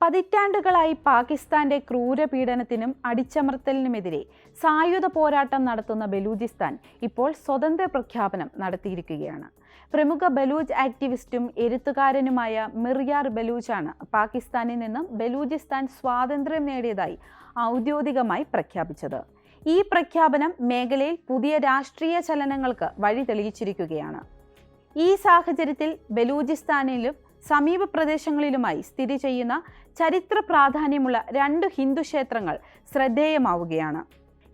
പതിറ്റാണ്ടുകളായി പാകിസ്ഥാന്റെ ക്രൂരപീഡനത്തിനും അടിച്ചമർത്തലിനുമെതിരെ സായുധ പോരാട്ടം നടത്തുന്ന ബലൂചിസ്ഥാൻ ഇപ്പോൾ സ്വതന്ത്ര പ്രഖ്യാപനം നടത്തിയിരിക്കുകയാണ്. പ്രമുഖ ബലൂജ് ആക്ടിവിസ്റ്റും എഴുത്തുകാരനുമായ മിർയാർ ബലൂച്ചാണ് പാകിസ്ഥാനിൽ നിന്നും ബലൂചിസ്ഥാൻ സ്വാതന്ത്ര്യം നേടിയതായി ഔദ്യോഗികമായി പ്രഖ്യാപിച്ചത്. ഈ പ്രഖ്യാപനം മേഖലയിൽ പുതിയ രാഷ്ട്രീയ ചലനങ്ങൾക്ക് വഴി തെളിയിച്ചിരിക്കുകയാണ് ഈ സാഹചര്യത്തിൽ ബലൂചിസ്ഥാനിലും സമീപ പ്രദേശങ്ങളിലുമായി സ്ഥിതി ചെയ്യുന്ന ചരിത്ര പ്രാധാന്യമുള്ള രണ്ട് ഹിന്ദു ക്ഷേത്രങ്ങൾ ശ്രദ്ധേയമാവുകയാണ്.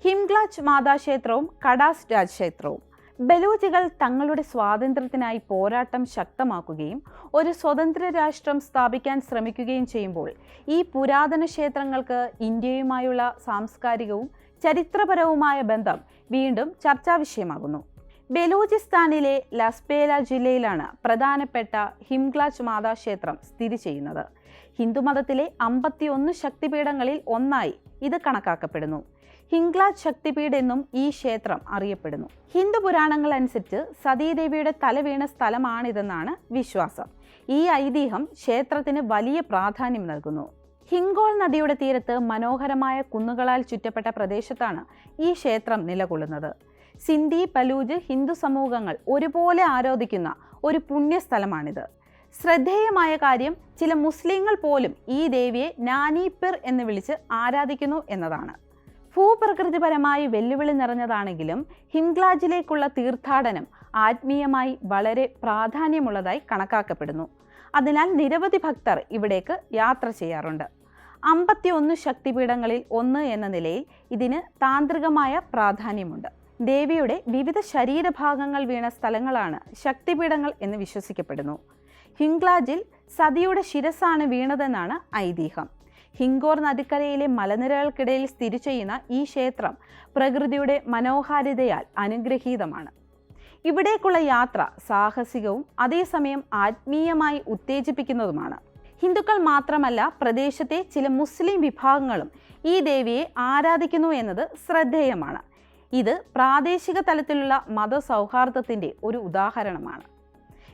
ഹിംഗ്ലാജ് മാതാക്ഷേത്രവും കടാസ് രാജ് ക്ഷേത്രവും ബലൂചികൾ തങ്ങളുടെ സ്വാതന്ത്ര്യത്തിനായി പോരാട്ടം ശക്തമാക്കുകയും ഒരു സ്വതന്ത്ര രാഷ്ട്രം സ്ഥാപിക്കാൻ ശ്രമിക്കുകയും ചെയ്യുമ്പോൾ ഈ പുരാതന ക്ഷേത്രങ്ങൾക്ക് ഇന്ത്യയുമായുള്ള സാംസ്കാരികവും ചരിത്രപരവുമായ ബന്ധം വീണ്ടും ചർച്ചാ വിഷയമാകുന്നു ബലൂചിസ്ഥാനിലെ ലസ്പേല ജില്ലയിലാണ് പ്രധാനപ്പെട്ട ഹിംഗ്ലാജ് മാതാക്ഷേത്രം സ്ഥിതി ചെയ്യുന്നത്. ഹിന്ദുമതത്തിലെ അമ്പത്തിയൊന്ന് ശക്തിപീഠങ്ങളിൽ ഒന്നായി ഇത് കണക്കാക്കപ്പെടുന്നു. ഹിംഗ്ലാജ് ശക്തിപീഠ് എന്നും ഈ ക്ഷേത്രം അറിയപ്പെടുന്നു. ഹിന്ദു പുരാണങ്ങൾ അനുസരിച്ച് സതീദേവിയുടെ തല വീണ സ്ഥലമാണിതെന്നാണ് വിശ്വാസം. ഈ ഐതിഹ്യം ക്ഷേത്രത്തിന് വലിയ പ്രാധാന്യം നൽകുന്നു. ഹിംഗോൾ നദിയുടെ തീരത്ത് മനോഹരമായ കുന്നുകളാൽ ചുറ്റപ്പെട്ട പ്രദേശത്താണ് ഈ ക്ഷേത്രം നിലകൊള്ളുന്നത്. സിന്ധി പലൂജ് ഹിന്ദു സമൂഹങ്ങൾ ഒരുപോലെ ആരാധിക്കുന്ന ഒരു പുണ്യസ്ഥലമാണിത്. ശ്രദ്ധേയമായ കാര്യം ചില മുസ്ലിങ്ങൾ പോലും ഈ ദേവിയെ നാനി പിർ എന്ന് വിളിച്ച് ആരാധിക്കുന്നു എന്നതാണ്. ഭൂപ്രകൃതിപരമായി വെല്ലുവിളി നിറഞ്ഞതാണെങ്കിലും ഹിംഗ്ലാജിലേക്കുള്ള തീർത്ഥാടനം ആത്മീയമായി വളരെ പ്രാധാന്യമുള്ളതായി കണക്കാക്കപ്പെടുന്നു. അതിനാൽ നിരവധി ഭക്തർ ഇവിടേക്ക് യാത്ര ചെയ്യാറുണ്ട്. അമ്പത്തിയൊന്ന് ശക്തിപീഠങ്ങളിൽ ഒന്ന് എന്ന നിലയിൽ ഇതിന് താന്ത്രികമായ പ്രാധാന്യമുണ്ട്. ദേവിയുടെ വിവിധ ശരീരഭാഗങ്ങൾ വീണ സ്ഥലങ്ങളാണ് ശക്തിപീഠങ്ങൾ എന്ന് വിശ്വസിക്കപ്പെടുന്നു. ഹിംഗ്ലാജിൽ സതിയുടെ ശിരസാണ് വീണതെന്നാണ് ഐതിഹ്യം. ഹിങ്കോർ നദിക്കരയിലെ മലനിരകൾക്കിടയിൽ സ്ഥിതി ചെയ്യുന്ന ഈ ക്ഷേത്രം പ്രകൃതിയുടെ മനോഹാരിതയാൽ അനുഗ്രഹീതമാണ്. ഇവിടേക്കുള്ള യാത്ര സാഹസികവും അതേസമയം ആത്മീയമായി ഉത്തേജിപ്പിക്കുന്നതുമാണ്. ഹിന്ദുക്കൾ മാത്രമല്ല പ്രദേശത്തെ ചില മുസ്ലിം വിഭാഗങ്ങളും ഈ ദേവിയെ ആരാധിക്കുന്നു എന്നത് ശ്രദ്ധേയമാണ്. ഇത് പ്രാദേശിക തലത്തിലുള്ള മതസൗഹാർദ്ദത്തിന്റെ ഒരു ഉദാഹരണമാണ്.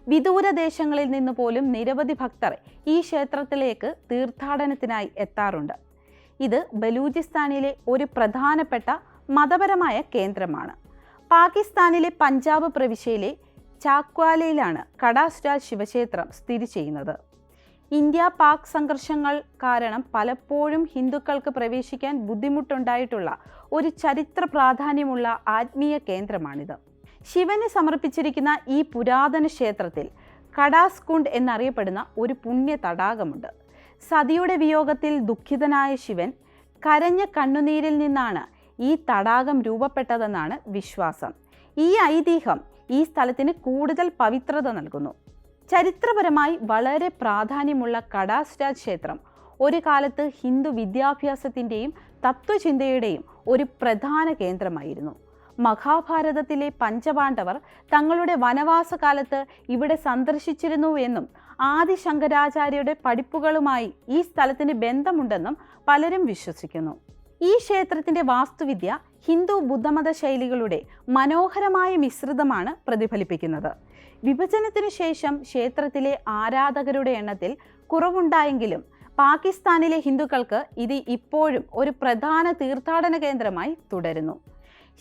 വിദൂര ദേശങ്ങളിൽ നിന്ന് പോലും നിരവധി ഭക്തർ ഈ ക്ഷേത്രത്തിലേക്ക് തീർത്ഥാടനത്തിനായി എത്താറുണ്ട്. ഇത് ബലൂചിസ്ഥാനിലെ ഒരു പ്രധാനപ്പെട്ട മതപരമായ കേന്ദ്രമാണ്. പാകിസ്ഥാനിലെ പഞ്ചാബ് പ്രവിശ്യയിലെ ചാക്വാലയിലാണ് കടാസ്രാജ് ശിവക്ഷേത്രം സ്ഥിതി ചെയ്യുന്നത്. ഇന്ത്യ പാക് സംഘർഷങ്ങൾ കാരണം പലപ്പോഴും ഹിന്ദുക്കൾക്ക് പ്രവേശിക്കാൻ ബുദ്ധിമുട്ടുണ്ടായിട്ടുള്ള ഒരു ചരിത്ര പ്രാധാന്യമുള്ള ആത്മീയ കേന്ദ്രമാണിത്. ശിവന് സമർപ്പിച്ചിരിക്കുന്ന ഈ പുരാതന ക്ഷേത്രത്തിൽ കടാസ് കുണ്ട് എന്നറിയപ്പെടുന്ന ഒരു പുണ്യ തടാകമുണ്ട്. സതിയുടെ വിയോഗത്തിൽ ദുഃഖിതനായ ശിവൻ കരഞ്ഞ കണ്ണുനീരിൽ നിന്നാണ് ഈ തടാകം രൂപപ്പെട്ടതെന്നാണ് വിശ്വാസം. ഈ ഐതിഹ്യം ഈ സ്ഥലത്തിന് കൂടുതൽ പവിത്രത നൽകുന്നു. ചരിത്രപരമായി വളരെ പ്രാധാന്യമുള്ള കടാസ്രാജ് ക്ഷേത്രം ഒരു കാലത്ത് ഹിന്ദു വിദ്യാഭ്യാസത്തിന്റെയും തത്വചിന്തയുടെയും ഒരു പ്രധാന കേന്ദ്രമായിരുന്നു. മഹാഭാരതത്തിലെ പഞ്ചപാണ്ഡവർ തങ്ങളുടെ വനവാസകാലത്ത് ഇവിടെ സന്ദർശിച്ചിരുന്നു എന്നും ആദി ശങ്കരാചാര്യയുടെ പഠിപ്പുകളുമായി ഈ സ്ഥലത്തിന് ബന്ധമുണ്ടെന്നും പലരും വിശ്വസിക്കുന്നു. ഈ ക്ഷേത്രത്തിന്റെ വാസ്തുവിദ്യ ഹിന്ദു ബുദ്ധമത ശൈലികളുടെ മനോഹരമായ മിശ്രിതമാണ് പ്രതിഫലിപ്പിക്കുന്നത്. വിഭജനത്തിനു ശേഷം ക്ഷേത്രത്തിലെ ആരാധകരുടെ എണ്ണത്തിൽ കുറവുണ്ടായെങ്കിലും പാകിസ്ഥാനിലെ ഹിന്ദുക്കൾക്ക് ഇത് ഇപ്പോഴും ഒരു പ്രധാന തീർത്ഥാടന കേന്ദ്രമായി തുടരുന്നു.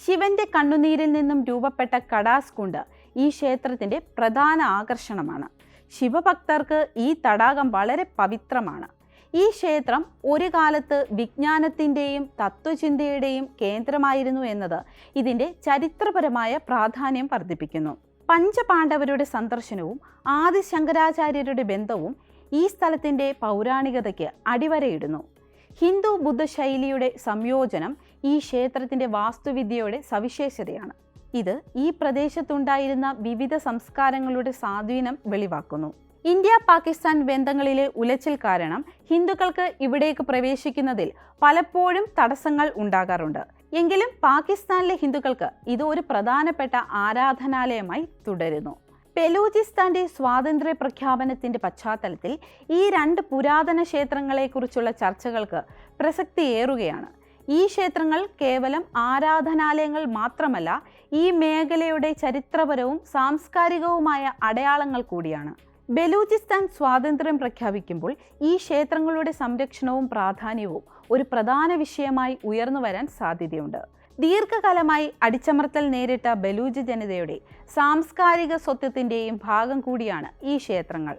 ശിവന്റെ കണ്ണുനീരിൽ നിന്നും രൂപപ്പെട്ട കടാസ് കുണ്ട് ഈ ക്ഷേത്രത്തിന്റെ പ്രധാന ആകർഷണമാണ്. ശിവഭക്തർക്ക് ഈ തടാകം വളരെ പവിത്രമാണ്. ഈ ക്ഷേത്രം ഒരു കാലത്ത് വിജ്ഞാനത്തിന്റെയും തത്വചിന്തയുടെയും കേന്ദ്രമായിരുന്നു എന്നത് ഇതിന്റെ ചരിത്രപരമായ പ്രാധാന്യം വർദ്ധിപ്പിക്കുന്നു. പഞ്ചപാണ്ഡവരുടെ സന്ദർശനവും ആദി ശങ്കരാചാര്യരുടെ ബന്ധവും ഈ സ്ഥലത്തിന്റെ പൗരാണികതയ്ക്ക് അടിവരയിടുന്നു. ഹിന്ദു ബുദ്ധ ശൈലിയുടെ സംയോജനം ഈ ക്ഷേത്രത്തിന്റെ വാസ്തുവിദ്യയുടെ സവിശേഷതയാണ്. ഇത് ഈ പ്രദേശത്തുണ്ടായിരുന്ന വിവിധ സംസ്കാരങ്ങളുടെ സ്വാധീനം വെളിവാക്കുന്നു. ഇന്ത്യ പാകിസ്ഥാൻ ബന്ധങ്ങളിലെ ഉലച്ചിൽ കാരണം ഹിന്ദുക്കൾക്ക് ഇവിടേക്ക് പ്രവേശിക്കുന്നതിൽ പലപ്പോഴും തടസ്സങ്ങൾ ഉണ്ടാകാറുണ്ട്. എങ്കിലും പാകിസ്ഥാനിലെ ഹിന്ദുക്കൾക്ക് ഇത് ഒരു പ്രധാനപ്പെട്ട ആരാധനാലയമായി തുടരുന്നു. ബലൂചിസ്ഥാന്റെ സ്വാതന്ത്ര്യ പ്രഖ്യാപനത്തിന്റെ പശ്ചാത്തലത്തിൽ ഈ രണ്ട് പുരാതന ക്ഷേത്രങ്ങളെക്കുറിച്ചുള്ള ചർച്ചകൾക്ക് പ്രസക്തിയേറുകയാണ് ഈ ക്ഷേത്രങ്ങൾ കേവലം ആരാധനാലയങ്ങൾ മാത്രമല്ല ഈ മേഖലയുടെ ചരിത്രപരവും സാംസ്കാരികവുമായ അടയാളങ്ങൾ കൂടിയാണ്. ബലൂചിസ്ഥാൻ സ്വാതന്ത്ര്യം പ്രഖ്യാപിക്കുമ്പോൾ ഈ ക്ഷേത്രങ്ങളുടെ സംരക്ഷണവും പ്രാധാന്യവും ഒരു പ്രധാന വിഷയമായി ഉയർന്നു വരാൻ സാധ്യതയുണ്ട്. ദീർഘകാലമായി അടിച്ചമർത്തൽ നേരിട്ട ബലൂജ് ജനതയുടെ സാംസ്കാരിക സ്വത്വത്തിന്റെയും ഭാഗം കൂടിയാണ് ഈ ക്ഷേത്രങ്ങൾ.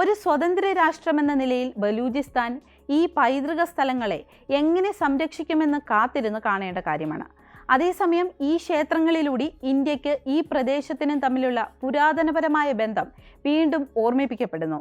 ഒരു സ്വതന്ത്ര രാഷ്ട്രമെന്ന നിലയിൽ ബലൂചിസ്ഥാൻ ഈ പൈതൃക സ്ഥലങ്ങളെ എങ്ങനെ സംരക്ഷിക്കുമെന്ന് കാത്തിരുന്ന് കാണേണ്ട കാര്യമാണ്. അതേസമയം ഈ ക്ഷേത്രങ്ങളിലൂടെ ഇന്ത്യയ്ക്ക് ഈ പ്രദേശത്തിനും തമ്മിലുള്ള പുരാതനപരമായ ബന്ധം വീണ്ടും ഓർമ്മിപ്പിക്കപ്പെടുന്നു.